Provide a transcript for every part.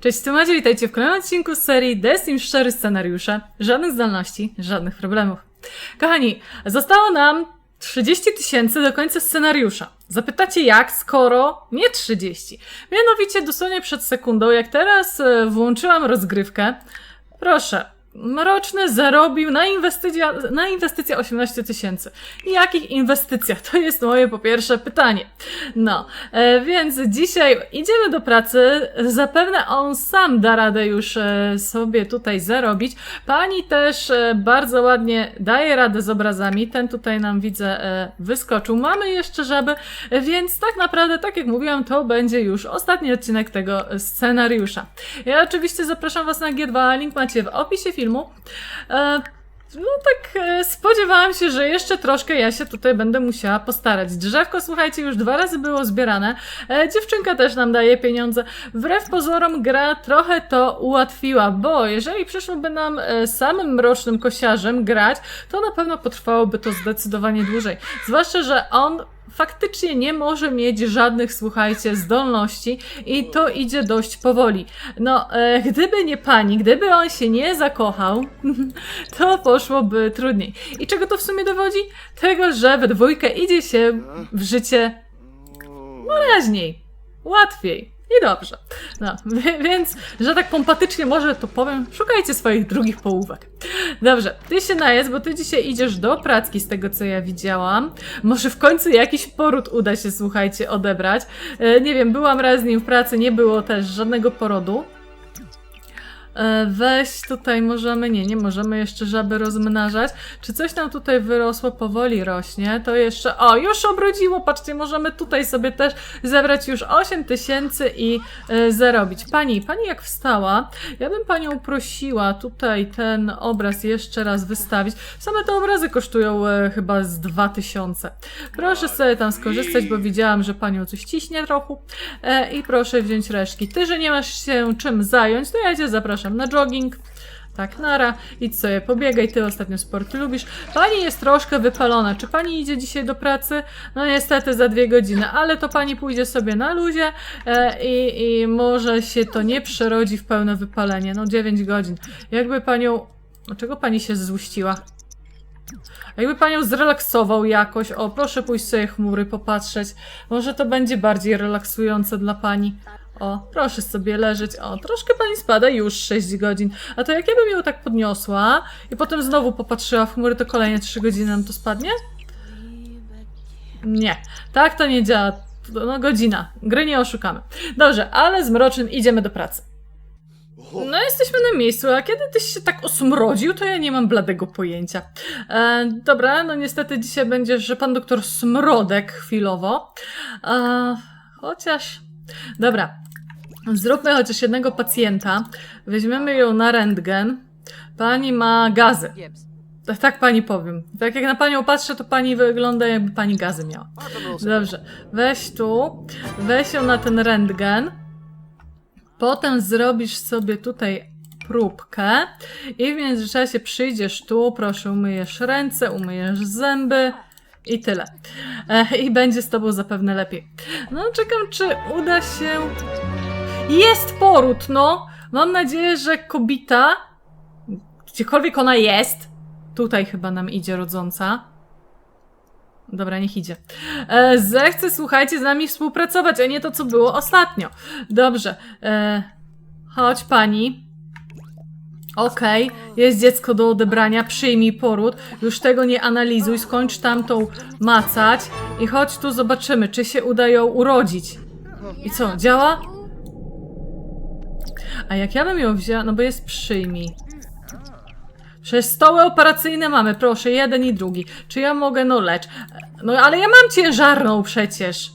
Cześć, tu Macie, witajcie w kolejnym odcinku z serii The Sims 4 scenariusze. Żadnych zdolności, żadnych problemów. Kochani, zostało nam 30 tysięcy do końca scenariusza. Zapytacie jak, skoro nie 30? Mianowicie dosłownie przed sekundą, jak teraz e, włączyłam rozgrywkę, proszę, Mroczny zarobił na inwestycja, na inwestycja 18 tysięcy. Jakich inwestycjach? To jest moje po pierwsze pytanie. No, e, więc dzisiaj idziemy do pracy. Zapewne on sam da radę już e, sobie tutaj zarobić. Pani też e, bardzo ładnie daje radę z obrazami. Ten tutaj nam widzę e, wyskoczył. Mamy jeszcze żaby, e, więc tak naprawdę, tak jak mówiłam, to będzie już ostatni odcinek tego scenariusza. Ja oczywiście zapraszam Was na G2, link macie w opisie filmu. E, no tak, e, spodziewałam się, że jeszcze troszkę ja się tutaj będę musiała postarać. Drzewko, słuchajcie, już dwa razy było zbierane. E, dziewczynka też nam daje pieniądze. Wbrew pozorom gra trochę to ułatwiła, bo jeżeli przyszłoby nam samym mrocznym kosiarzem grać, to na pewno potrwałoby to zdecydowanie dłużej. Zwłaszcza, że on faktycznie nie może mieć żadnych, słuchajcie, zdolności i to idzie dość powoli. No, e, gdyby nie pani, gdyby on się nie zakochał, to poszłoby trudniej. I czego to w sumie dowodzi? Tego, że we dwójkę idzie się w życie no raźniej, łatwiej. I dobrze. No, więc, że tak pompatycznie może to powiem, szukajcie swoich drugich połówek. Dobrze, ty się najedz, bo ty dzisiaj idziesz do pracki z tego, co ja widziałam. Może w końcu jakiś poród uda się, słuchajcie, odebrać. E, nie wiem, byłam raz z nim w pracy, nie było też żadnego porodu. E, Weź tutaj możemy, nie, nie możemy jeszcze żaby rozmnażać. Czy coś nam tutaj wyrosło, powoli rośnie, to jeszcze, o, już obrodziło, patrzcie, możemy tutaj sobie też zebrać już 8 tysięcy i e, zarobić. Pani, pani jak wstała, ja bym panią prosiła tutaj ten obraz jeszcze raz wystawić. Same te obrazy kosztują e, chyba z 2000. Proszę sobie tam skorzystać, bo widziałam, że panią coś ciśnie trochę i proszę wziąć resztki. Ty, że nie masz się czym zająć, to ja cię zapraszam na jogging. Tak, nara, idź sobie pobiegaj, ty ostatnio sporty lubisz. Pani jest troszkę wypalona. Czy pani idzie dzisiaj do pracy? No niestety za dwie godziny, ale to pani pójdzie sobie na luzie e, i, i może się to nie przerodzi w pełne wypalenie. No 9 godzin. Jakby panią... Dlaczego pani się złuściła? Jakby panią zrelaksował jakoś, o proszę pójść sobie chmury popatrzeć, może to będzie bardziej relaksujące dla pani. O, proszę sobie leżeć, o, troszkę pani spada, już 6 godzin. A to jak ja bym ją tak podniosła i potem znowu popatrzyła w chmury, to kolejne 3 godziny nam to spadnie? Nie, tak to nie działa. No godzina, gry nie oszukamy. Dobrze, ale z mrocznym idziemy do pracy. No, jesteśmy na miejscu, a kiedy tyś się tak osmrodził, to ja nie mam bladego pojęcia. E, dobra, no niestety dzisiaj będzie, że pan doktor Smrodek chwilowo. E, chociaż. Dobra. Zróbmy chociaż jednego pacjenta. Weźmiemy ją na rentgen. Pani ma gazy. Tak, tak pani powiem. Tak jak na panią patrzę, to pani wygląda jakby pani gazy miała. Dobrze, weź tu, weź ją na ten rentgen. Potem zrobisz sobie tutaj próbkę i w międzyczasie przyjdziesz tu, proszę, umyjesz ręce, umyjesz zęby i tyle. E, I będzie z tobą zapewne lepiej. No, czekam, czy uda się... Jest poród, no! Mam nadzieję, że kobita, gdziekolwiek ona jest, tutaj chyba nam idzie rodząca, Dobra, niech idzie. E, zechce, słuchajcie, z nami współpracować, a nie to, co było ostatnio. Dobrze. E, chodź, pani. Okej, jest dziecko do odebrania, przyjmij poród. Już tego nie analizuj, skończ tamtą macać i chodź tu, zobaczymy, czy się uda ją urodzić. I co, działa? A jak ja bym ją wzięła, no bo jest przyjmij. Przecież stoły operacyjne mamy, proszę, jeden i drugi. Czy ja mogę, no lecz. No ale ja mam ciężarną przecież.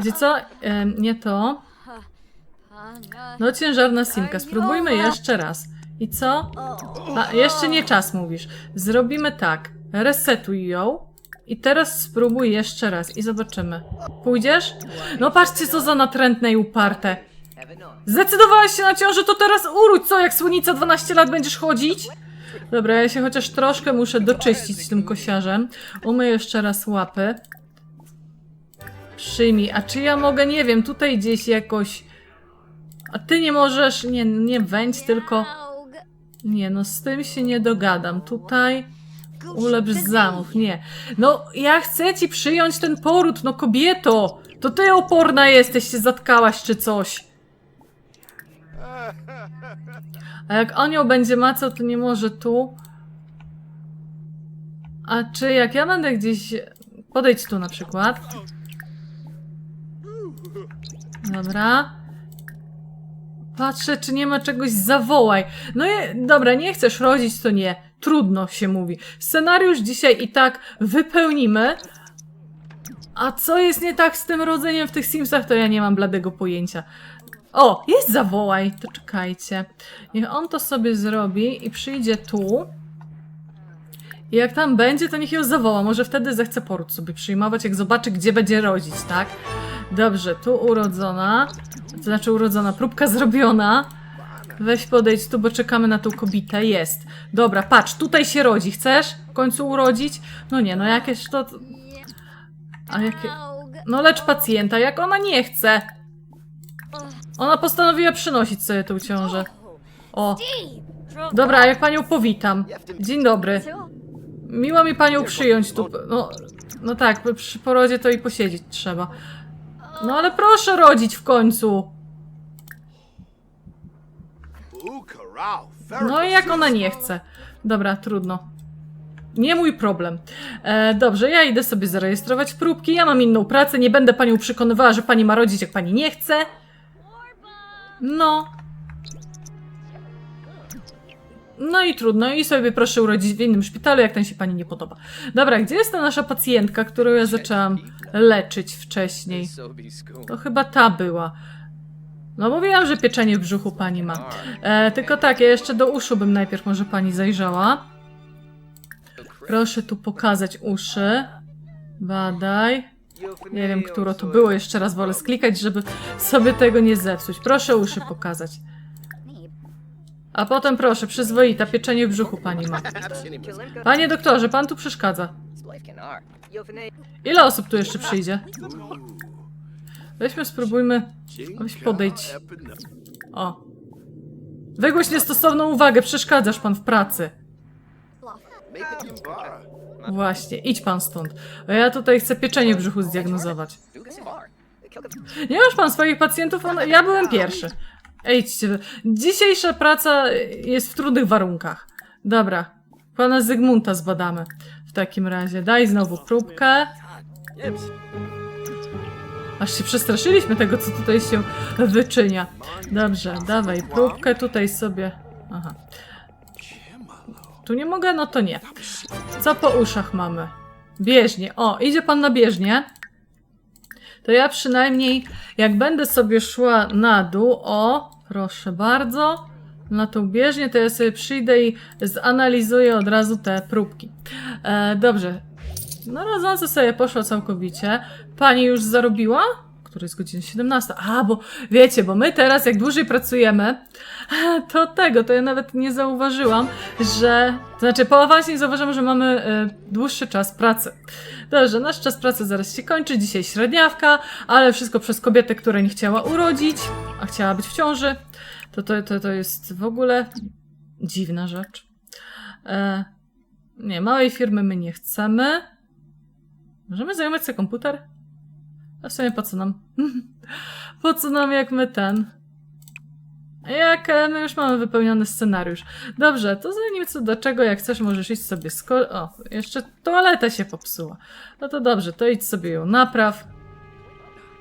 Gdzie co? Em, nie to. No ciężarna simka, spróbujmy jeszcze raz. I co? A, jeszcze nie czas mówisz. Zrobimy tak. Resetuj ją. I teraz spróbuj jeszcze raz i zobaczymy. Pójdziesz? No patrzcie, co za natrętne i uparte. Zdecydowałaś się na ciążę, to teraz uródź, co jak słonica 12 lat będziesz chodzić? Dobra, ja się chociaż troszkę muszę doczyścić tym kosiarzem. Umyję jeszcze raz łapy. Przyjmij. A czy ja mogę, nie wiem, tutaj gdzieś jakoś A ty nie możesz, nie, nie wędź, tylko... Nie, no z tym się nie dogadam. Tutaj ulepsz zamów, nie. No, ja chcę ci przyjąć ten poród, no kobieto! To ty oporna jesteś, się zatkałaś czy coś. A jak anioł będzie macał, to nie może tu. A czy jak ja będę gdzieś... Podejdź tu na przykład. Dobra. Patrzę, czy nie ma czegoś, zawołaj. No je, dobra, nie chcesz rodzić, to nie. Trudno się mówi. Scenariusz dzisiaj i tak wypełnimy. A co jest nie tak z tym rodzeniem w tych Simsach, to ja nie mam bladego pojęcia. O, jest zawołaj, to czekajcie. Niech on to sobie zrobi i przyjdzie tu. I jak tam będzie, to niech ją zawoła. Może wtedy zechce poród sobie przyjmować, jak zobaczy, gdzie będzie rodzić, tak? Dobrze, tu urodzona. To znaczy urodzona, próbka zrobiona. Weź podejdź tu, bo czekamy na tą kobietę. Jest. Dobra, patrz, tutaj się rodzi. Chcesz w końcu urodzić? No nie, no jakieś to... A jakie... No lecz pacjenta, jak ona nie chce. Ona postanowiła przynosić sobie tą ciążę. O, dobra, a jak panią powitam. Dzień dobry. Miło mi panią przyjąć tu. No, no tak, przy porodzie to i posiedzieć trzeba. No ale proszę rodzić w końcu. No i jak ona nie chce. Dobra, trudno. Nie mój problem. E, dobrze, ja idę sobie zarejestrować próbki. Ja mam inną pracę. Nie będę panią przekonywała, że pani ma rodzić, jak pani nie chce. No. No i trudno. I sobie proszę urodzić w innym szpitalu, jak ten się pani nie podoba. Dobra, gdzie jest ta nasza pacjentka, którą ja zaczęłam leczyć wcześniej? To chyba ta była. No mówiłam, że pieczenie w brzuchu pani ma. E, tylko tak, ja jeszcze do uszu bym najpierw może pani zajrzała. Proszę tu pokazać uszy. Badaj. Nie wiem, które to było. Jeszcze raz wolę sklikać, żeby sobie tego nie zepsuć. Proszę uszy pokazać. A potem proszę, przyzwoita, pieczenie w brzuchu pani ma. Panie doktorze, pan tu przeszkadza. Ile osób tu jeszcze przyjdzie? Weźmy, spróbujmy. Weź podejdź. O. Wygłoś niestosowną uwagę, przeszkadzasz pan w pracy. Właśnie, idź pan stąd. A ja tutaj chcę pieczenie w brzuchu zdiagnozować. Nie masz pan swoich pacjentów? On... Ja byłem pierwszy. Idźcie. Dzisiejsza praca jest w trudnych warunkach. Dobra. Pana Zygmunta zbadamy. W takim razie daj znowu próbkę. Aż się przestraszyliśmy tego, co tutaj się wyczynia. Dobrze, dawaj próbkę tutaj sobie. Aha. Tu nie mogę? No to nie. Co po uszach mamy? Bieżnie. O, idzie pan na bieżnię. To ja przynajmniej, jak będę sobie szła na dół, o, proszę bardzo, na tą bieżnię, to ja sobie przyjdę i zanalizuję od razu te próbki. E, dobrze. No rodząco sobie poszło całkowicie. Pani już zarobiła? Która jest godzina 17. A, bo wiecie, bo my teraz jak dłużej pracujemy, to tego, to ja nawet nie zauważyłam, że... To znaczy po awansie nie zauważyłam, że mamy y, dłuższy czas pracy. Dobrze, nasz czas pracy zaraz się kończy, dzisiaj średniawka, ale wszystko przez kobietę, która nie chciała urodzić, a chciała być w ciąży. To, to, to, to jest w ogóle dziwna rzecz. E, nie, małej firmy my nie chcemy. Możemy zajmować sobie komputer? A w sumie po co nam? po co nam jak my ten? Jak e, my już mamy wypełniony scenariusz. Dobrze, to zanim co do czego, jak chcesz, możesz iść sobie sko... O, jeszcze toaleta się popsuła. No to dobrze, to idź sobie ją napraw.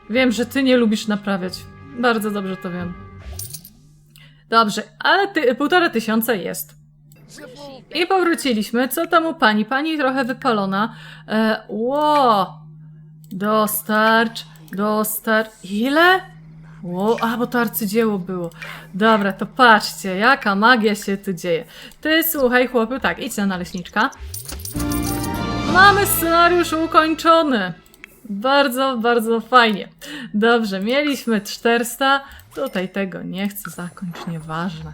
Wiem, że ty nie lubisz naprawiać. Bardzo dobrze to wiem. Dobrze, ale ty, półtora tysiąca jest. I powróciliśmy. Co tam u pani? Pani trochę wypalona. E, ło! Dostarcz, dostarcz. Ile? Ło, a bo to arcydzieło było. Dobra, to patrzcie, jaka magia się tu dzieje. Ty słuchaj, chłopu, tak, idź na naleśniczka. Mamy scenariusz ukończony. Bardzo, bardzo fajnie. Dobrze, mieliśmy 400. Tutaj tego nie chcę zakończyć, nieważne.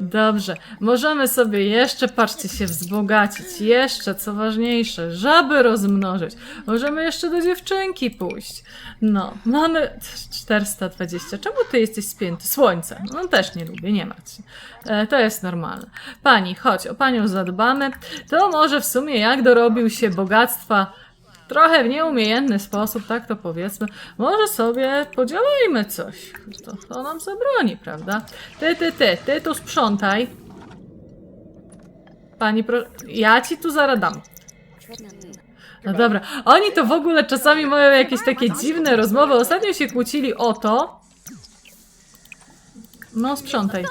Dobrze, możemy sobie jeszcze, patrzcie się, wzbogacić. Jeszcze, co ważniejsze, żaby rozmnożyć. Możemy jeszcze do dziewczynki pójść. No, mamy 420. Czemu ty jesteś spięty? Słońce. No też nie lubię, nie martw się. E, to jest normalne. Pani, chodź, o panią zadbamy. To może w sumie jak dorobił się bogactwa trochę w nieumiejętny sposób, tak to powiedzmy, może sobie podziałajmy coś. To, to nam zabroni, prawda? Ty, ty, ty, ty tu sprzątaj. Pani, pro... ja ci tu zaradam. No dobra, oni to w ogóle czasami mają jakieś takie dziwne rozmowy. Ostatnio się kłócili o to. No, sprzątaj.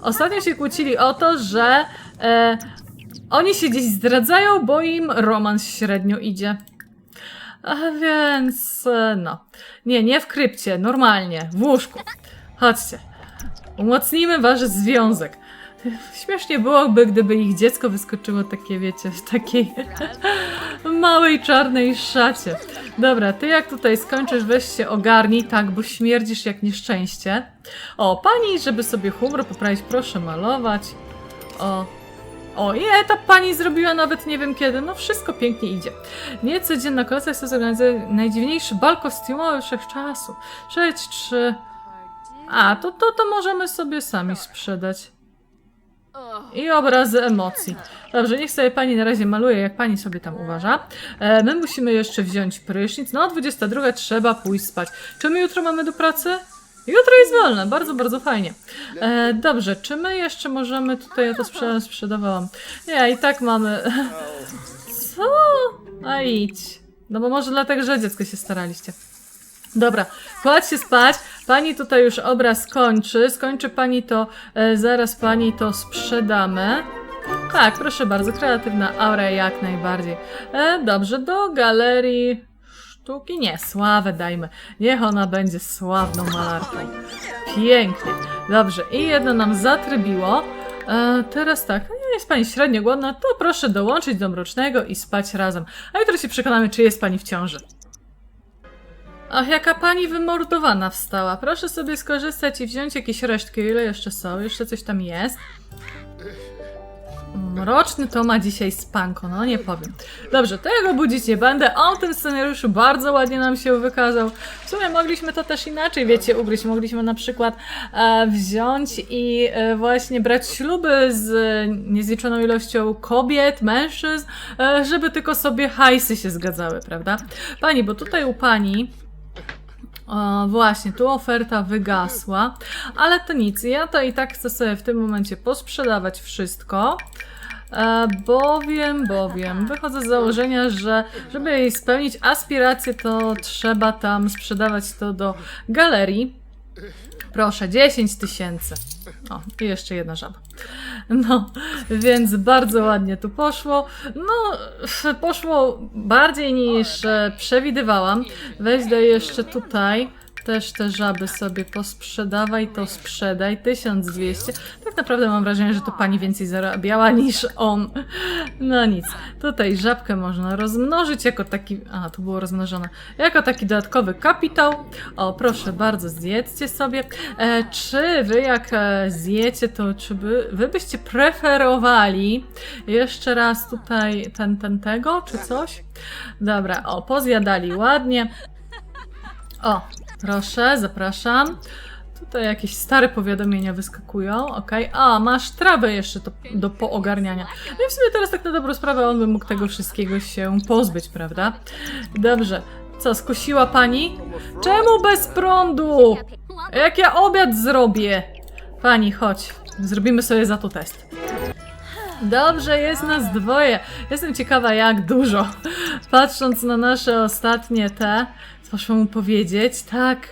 Ostatnio się kłócili o to, że e, oni się gdzieś zdradzają, bo im romans średnio idzie. A więc, e, no. Nie, nie w krypcie, normalnie, w łóżku. Chodźcie. Umocnijmy wasz związek. Śmiesznie byłoby, gdyby ich dziecko wyskoczyło takie, wiecie, w takiej małej czarnej szacie. Dobra, ty jak tutaj skończysz, weź się ogarnij, tak, bo śmierdzisz jak nieszczęście. O, pani, żeby sobie humor poprawić, proszę malować. O, o, ta pani zrobiła nawet nie wiem kiedy. No wszystko pięknie idzie. Niecodzienna kolacja chce zorganizować najdziwniejszy bal kostiumowy wszechczasu. 6-3. A, to, to, to możemy sobie sami sprzedać. I obrazy emocji. Dobrze, niech sobie pani na razie maluje, jak pani sobie tam uważa. E, my musimy jeszcze wziąć prysznic. No, 22 trzeba pójść spać. Czy my jutro mamy do pracy? Jutro jest wolne, bardzo, bardzo fajnie. E, dobrze, czy my jeszcze możemy tutaj, ja to sprze sprzedawałam. Nie, i tak mamy. Co? A idź. No bo może dlatego, że dziecko się staraliście. Dobra, kładź się spać. Pani tutaj już obraz kończy. Skończy pani to, e, zaraz pani to sprzedamy. Tak, proszę bardzo, kreatywna aura jak najbardziej. E, dobrze, do galerii sztuki. Nie, sławę dajmy. Niech ona będzie sławną malarką. Pięknie. Dobrze, i jedno nam zatrybiło. E, teraz tak, no jest pani średnio głodna, to proszę dołączyć do mrocznego i spać razem. A jutro się przekonamy, czy jest pani w ciąży. Ach, jaka pani wymordowana wstała. Proszę sobie skorzystać i wziąć jakieś resztki. Ile jeszcze są? Jeszcze coś tam jest. Mroczny to ma dzisiaj spanko, no nie powiem. Dobrze, to ja go budzić nie będę. On tym scenariuszu bardzo ładnie nam się wykazał. W sumie mogliśmy to też inaczej, wiecie, ugryźć. Mogliśmy na przykład e, wziąć i e, właśnie brać śluby z niezliczoną ilością kobiet, mężczyzn, e, żeby tylko sobie hajsy się zgadzały, prawda? Pani, bo tutaj u pani o, właśnie, tu oferta wygasła, ale to nic. Ja to i tak chcę sobie w tym momencie posprzedawać wszystko. Bowiem, bowiem, wychodzę z założenia, że żeby spełnić aspiracje, to trzeba tam sprzedawać to do galerii. Proszę, 10 tysięcy. O, i jeszcze jedna żaba. No, więc bardzo ładnie tu poszło. No, poszło bardziej niż e, przewidywałam. Weź jeszcze tutaj. Też te żaby sobie posprzedawaj, to sprzedaj. 1200. Tak naprawdę mam wrażenie, że to pani więcej zarabiała niż on. No nic. Tutaj żabkę można rozmnożyć jako taki. A, tu było rozmnożone. Jako taki dodatkowy kapitał. O, proszę bardzo, zjedzcie sobie. E, czy wy, jak e, zjecie, to czy by, wy byście preferowali jeszcze raz tutaj ten, ten tego, czy coś? Dobra, o, pozjadali ładnie. O, proszę, zapraszam. Tutaj jakieś stare powiadomienia wyskakują, okej. A, masz trawę jeszcze do, do poogarniania. No i w sumie teraz tak na dobrą sprawę on by mógł tego wszystkiego się pozbyć, prawda? Dobrze. Co, skusiła pani? Czemu bez prądu? Jak ja obiad zrobię? Pani, chodź. Zrobimy sobie za to test. Dobrze, jest nas dwoje. Jestem ciekawa, jak dużo. Patrząc na nasze ostatnie te, muszę mu powiedzieć, tak,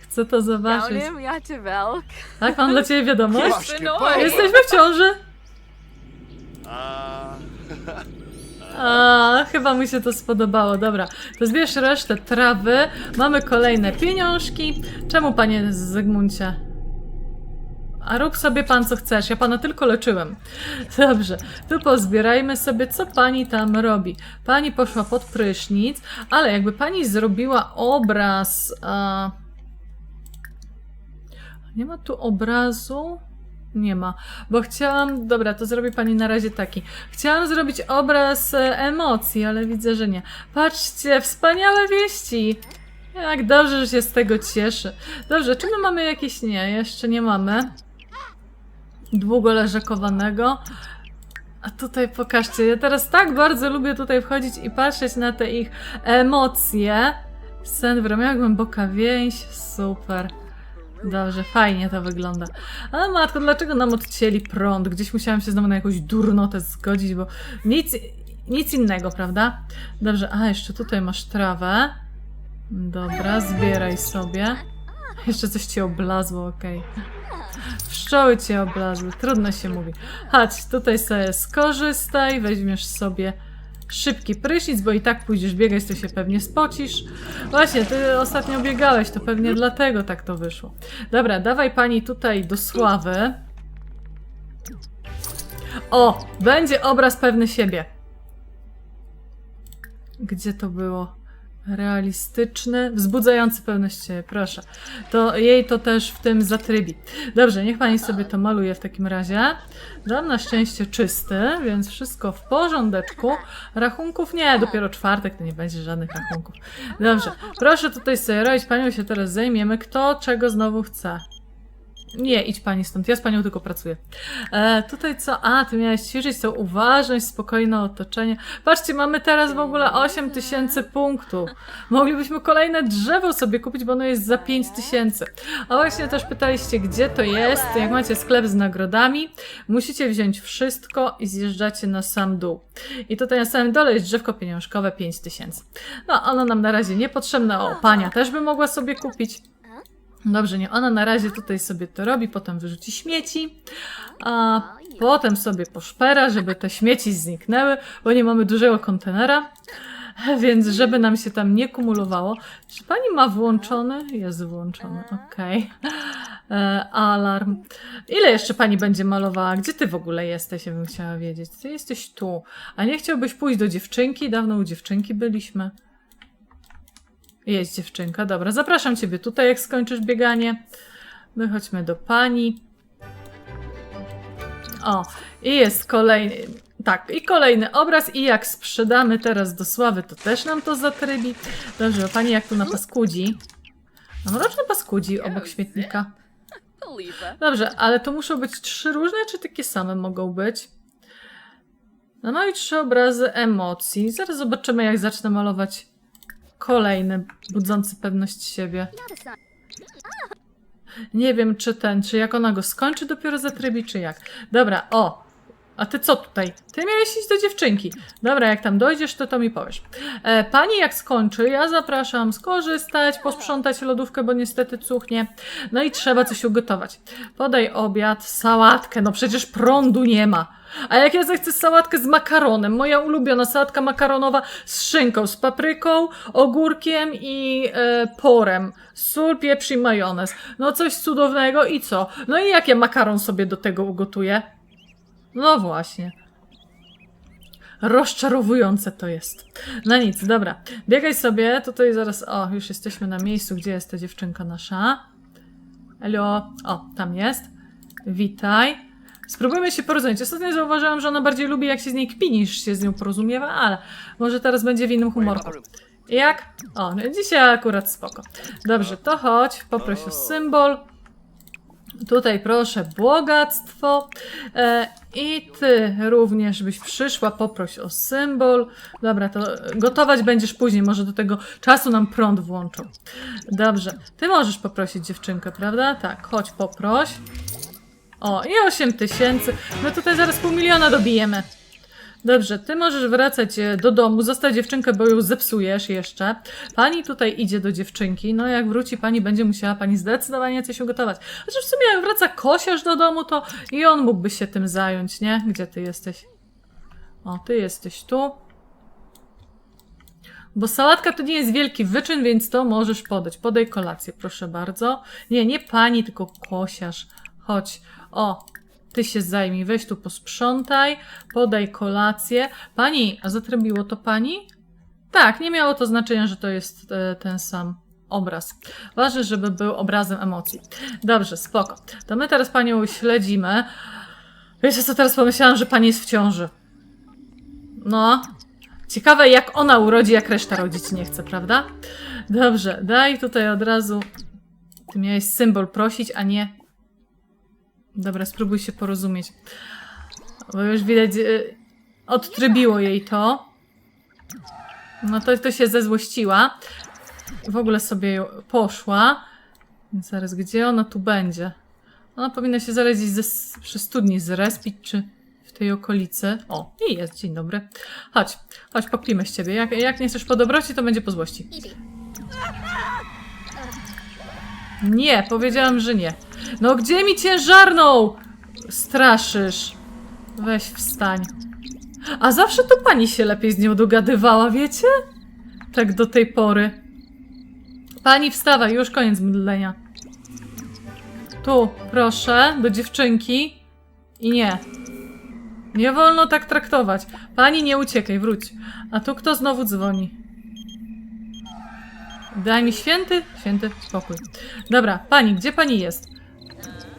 chcę to zobaczyć. Ja cię welk. Tak, mam dla ciebie wiadomość? Jesteśmy w ciąży. A, A, chyba mu się to spodobało. Dobra, to zbierz resztę trawy. Mamy kolejne pieniążki. Czemu, panie Zygmuncie? A rób sobie pan co chcesz, ja pana tylko leczyłem. Dobrze, tu pozbierajmy sobie, co pani tam robi. Pani poszła pod prysznic, ale jakby pani zrobiła obraz. A... Nie ma tu obrazu? Nie ma, bo chciałam. Dobra, to zrobi pani na razie taki. Chciałam zrobić obraz e, emocji, ale widzę, że nie. Patrzcie, wspaniałe wieści! Jak dobrze, że się z tego cieszy. Dobrze, czy my mamy jakieś. Nie, jeszcze nie mamy. Długo leżakowanego. A tutaj pokażcie, ja teraz tak bardzo lubię tutaj wchodzić i patrzeć na te ich emocje. Sen w ramionach, głęboka więź, super. Dobrze, fajnie to wygląda. Ale matko, dlaczego nam odcięli prąd? Gdzieś musiałam się znowu na jakąś durnotę zgodzić, bo nic, nic innego, prawda? Dobrze, a jeszcze tutaj masz trawę. Dobra, zbieraj sobie. Jeszcze coś ci oblazło, okej. Pszczoły cię oblazły, trudno się mówi. Chodź, tutaj sobie skorzystaj, weźmiesz sobie szybki prysznic, bo i tak pójdziesz biegać, to się pewnie spocisz. Właśnie, ty ostatnio biegałeś, to pewnie dlatego tak to wyszło. Dobra, dawaj pani tutaj do sławy. O, będzie obraz pewny siebie. Gdzie to było? Realistyczny, wzbudzający pewność siebie, proszę. To jej to też w tym zatrybi. Dobrze, niech pani sobie to maluje w takim razie. Dam na szczęście czysty, więc wszystko w porządeczku. Rachunków nie, dopiero czwartek, to nie będzie żadnych rachunków. Dobrze, proszę tutaj sobie robić, panią się teraz zajmiemy. Kto czego znowu chce? Nie, idź pani stąd, ja z panią tylko pracuję. E, tutaj co? A, ty miałeś ćwiczyć tą uważność, spokojne otoczenie. Patrzcie, mamy teraz w ogóle 8 tysięcy punktów. Moglibyśmy kolejne drzewo sobie kupić, bo ono jest za 5 tysięcy. A właśnie też pytaliście, gdzie to jest. Jak macie sklep z nagrodami, musicie wziąć wszystko i zjeżdżacie na sam dół. I tutaj na samym dole jest drzewko pieniążkowe 5 tysięcy. No, ono nam na razie niepotrzebne. O, pania też by mogła sobie kupić. Dobrze, nie, ona na razie tutaj sobie to robi, potem wyrzuci śmieci, a potem sobie poszpera, żeby te śmieci zniknęły, bo nie mamy dużego kontenera, więc żeby nam się tam nie kumulowało. Czy pani ma włączony? Jest włączony, okej. E, Alarm. Ile jeszcze pani będzie malowała? Gdzie ty w ogóle jesteś, ja bym chciała wiedzieć. Ty jesteś tu. A nie chciałbyś pójść do dziewczynki? Dawno u dziewczynki byliśmy. Jest dziewczynka, dobra. Zapraszam ciebie tutaj, jak skończysz bieganie. My chodźmy do pani. O, i jest kolejny. Tak, i kolejny obraz. I jak sprzedamy teraz do sławy, to też nam to zatrybi. Dobrze, pani jak tu na paskudzi. Mam roczne paskudzi obok śmietnika. Dobrze, ale to muszą być trzy różne, czy takie same mogą być? No, no i trzy obrazy emocji. Zaraz zobaczymy, jak zacznę malować kolejny, budzący pewność siebie. Nie wiem, czy ten, czy jak ona go skończy, dopiero zatrybi, czy jak. Dobra, o! A ty co tutaj? Ty miałeś iść do dziewczynki. Dobra, jak tam dojdziesz, to to mi powiesz. E, pani jak skończy, ja zapraszam skorzystać, posprzątać lodówkę, bo niestety cuchnie. No i trzeba coś ugotować. Podaj obiad, sałatkę, no przecież prądu nie ma. A jak ja zechcę sałatkę z makaronem, moja ulubiona sałatka makaronowa z szynką, z papryką, ogórkiem i e, porem. Sól, pieprz i majonez. No coś cudownego i co? No i jak ja makaron sobie do tego ugotuję? No właśnie. Rozczarowujące to jest. No nic, dobra. Biegaj sobie, tutaj zaraz. O, już jesteśmy na miejscu, gdzie jest ta dziewczynka nasza. Elo. O, tam jest. Witaj. Spróbujmy się porozumieć. Ostatnio zauważyłam, że ona bardziej lubi, jak się z niej kpi, niż się z nią porozumiewa, ale może teraz będzie w innym humorku. Jak? O, no dzisiaj akurat spoko. Dobrze, to chodź, poproś o symbol. Tutaj proszę bogactwo. E, I ty również byś przyszła, poproś o symbol. Dobra, to gotować będziesz później, może do tego czasu nam prąd włączą. Dobrze, ty możesz poprosić dziewczynkę, prawda? Tak, chodź poproś. O, i 8 tysięcy. No tutaj zaraz pół miliona dobijemy. Dobrze, ty możesz wracać e, do domu, zostać dziewczynkę, bo ją zepsujesz jeszcze. Pani tutaj idzie do dziewczynki, no jak wróci pani, będzie musiała pani zdecydowanie coś ugotować. Chociaż w sumie jak wraca kosiarz do domu, to i on mógłby się tym zająć, nie? Gdzie ty jesteś? O, ty jesteś tu. Bo sałatka to nie jest wielki wyczyn, więc to możesz podać. Podaj kolację, proszę bardzo. Nie, nie pani, tylko kosiarz. Chodź. O, ty się zajmij. Weź tu posprzątaj, podaj kolację. Pani, a zatrybiło to pani? Tak, nie miało to znaczenia, że to jest e, ten sam obraz. Ważne, żeby był obrazem emocji. Dobrze, spoko. To my teraz panią śledzimy. Wiecie co, teraz pomyślałam, że pani jest w ciąży. No. Ciekawe, jak ona urodzi, jak reszta rodzić nie chce, prawda? Dobrze, daj tutaj od razu. Ty miałeś symbol prosić, a nie. Dobra, spróbuj się porozumieć. Bo już widać, y, odtrybiło jej to. No to, to się zezłościła. W ogóle sobie poszła. Zaraz, gdzie ona tu będzie? Ona powinna się zalecić ze, przy studni zrespić, czy w tej okolicy. O, i jest, dzień dobry. Chodź, chodź, popijmy z ciebie. Jak, jak nie chcesz po dobroci, to będzie po złości. Nie, powiedziałam, że nie. No gdzie mi ciężarną? Straszysz. Weź wstań. A zawsze to pani się lepiej z nią dogadywała, wiecie? Tak do tej pory. Pani wstawaj, już koniec mdlenia. Tu, proszę, do dziewczynki. I nie. Nie wolno tak traktować. Pani, nie uciekaj, wróć. A tu kto znowu dzwoni? Daj mi święty, święty spokój. Dobra, pani, gdzie pani jest?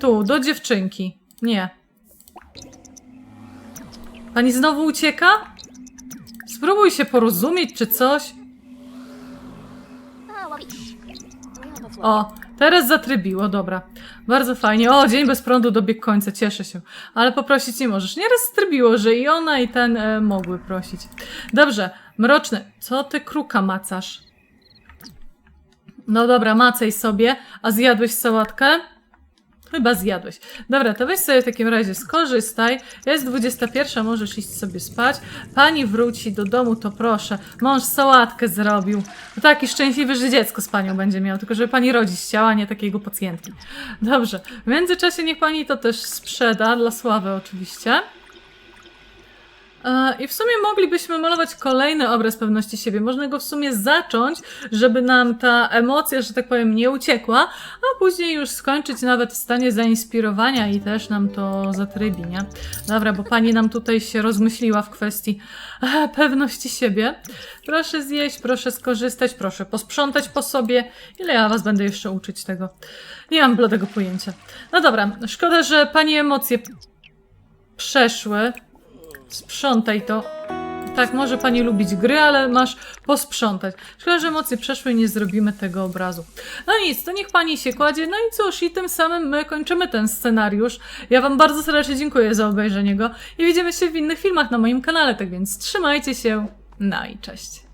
Tu, do dziewczynki. Nie. Pani znowu ucieka? Spróbuj się porozumieć czy coś. O, teraz zatrybiło, dobra. Bardzo fajnie. O, dzień bez prądu dobiegł końca, cieszę się. Ale poprosić nie możesz. Nieraz strybiło, że i ona, i ten e, mogły prosić. Dobrze, mroczny. Co ty kruka macasz? No dobra, macaj sobie. A zjadłeś sałatkę? Chyba zjadłeś. Dobra, to weź sobie w takim razie skorzystaj. Jest 21, możesz iść sobie spać. Pani wróci do domu, to proszę. Mąż sałatkę zrobił. No taki szczęśliwy, że dziecko z panią będzie miał, tylko żeby pani rodzić chciała, nie takiego pacjentki. Dobrze. W międzyczasie niech pani to też sprzeda, dla sławy oczywiście. E, I w sumie moglibyśmy malować kolejny obraz pewności siebie. Można go w sumie zacząć, żeby nam ta emocja, że tak powiem, nie uciekła, a później już skończyć nawet w stanie zainspirowania i też nam to zatrybi, nie? Dobra, bo pani nam tutaj się rozmyśliła w kwestii e, pewności siebie. Proszę zjeść, proszę skorzystać, proszę posprzątać po sobie. Ile ja was będę jeszcze uczyć tego? Nie mam bladego pojęcia. No dobra, szkoda, że pani emocje przeszły. Sprzątaj to. Tak, może pani lubić gry, ale masz posprzątać. Szkoda, że emocje przeszły i nie zrobimy tego obrazu. No nic, to niech pani się kładzie. No i cóż, i tym samym my kończymy ten scenariusz. Ja wam bardzo serdecznie dziękuję za obejrzenie go i widzimy się w innych filmach na moim kanale, tak więc trzymajcie się. No i cześć.